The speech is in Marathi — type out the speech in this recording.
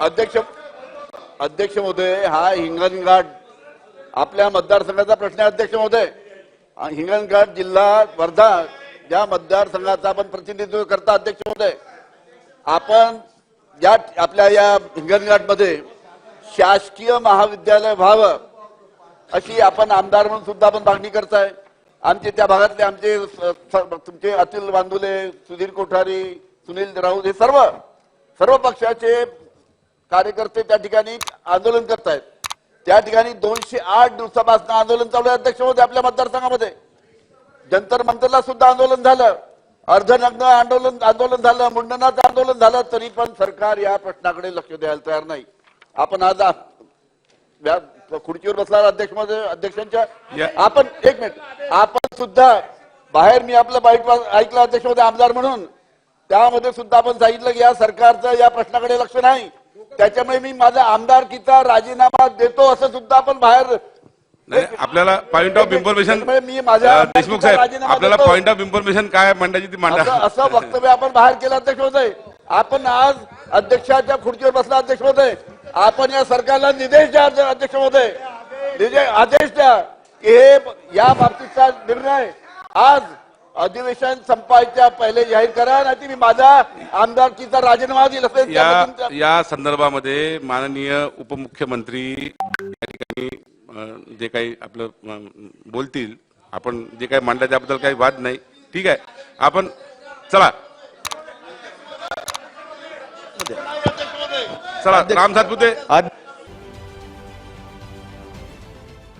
अध्यक्ष अध्यक्ष महोदय हा हिंगणघाट आपल्या मतदारसंघाचा प्रश्न आहे अध्यक्ष महोदय. हिंगणघाट जिल्हा वर्धा या मतदारसंघाचा आपण प्रतिनिधित्व करता अध्यक्ष महोदय. आपण या आपल्या या हिंगणघाटमध्ये शासकीय महाविद्यालय व्हावं अशी आपण आमदार म्हणून सुद्धा आपण मागणी करताय. आमचे त्या भागातले आमचे स- तुमचे अतुल बांधुले सुधीर कोठारी सुनील राऊत हे सर्व सर्व पक्षाचे कार्यकर्ते त्या ठिकाणी आंदोलन करतायत. त्या ठिकाणी दोनशे आठ दिवसापासून आंदोलन चालू आहे अध्यक्ष महोदय आपल्या मतदारसंघामध्ये. जंतर मंतरला सुद्धा आंदोलन झालं. अर्धनग्न आंदोलन आंदोलन झालं मुंडनाचं आंदोलन झालं तरी पण सरकार या प्रश्नाकडे लक्ष द्यायला तयार नाही. आपण आज खुर्चीवर बसला अध्यक्ष महोदय अध्यक्षांच्या आपण एक मिनिट. आपण सुद्धा बाहेर मी आपलं बाईट ऐकलं अध्यक्ष महोदय आमदार म्हणून. त्यामध्ये सुद्धा आपण सांगितलं की या सरकारचं या प्रश्नाकडे लक्ष नाही. त्याच्यामुळे मी माझा आमदारकीचा राजीनामा देतो असं सुद्धा आपण बाहेर नाही, आपल्याला पॉइंट ऑफ इन्फॉर्मेशन मी माझ्या देशमुख साहेब आपल्याला. पॉइंट ऑफ इन्फॉर्मेशन काय मांडायची ती असं मांडा. असं वक्तव्य आपण बाहेर केलं अध्यक्ष महोदय आपण आज अध्यक्षाच्या खुर्चीवर बसला अध्यक्ष महोदय आपण या सरकारला निर्देश द्या अध्य- अध्यक्ष महोदय निर्देश आदेश द्या की हे या बाबतीचा निर्णय आज अधिवेशन संपायच्या पहिले जाहीर करा नाही मी माझा आमदारकीचा राजीनामा दिला असेल या संदर्भामध्ये माननीय उपमुख्यमंत्री या ठिकाणी अं, जे काही आपलं अं, बोलतील आपण जे काही मांडलं त्याबद्दल काही वाद नाही. ठीक आहे. आपण चला. चला राम सातपुते.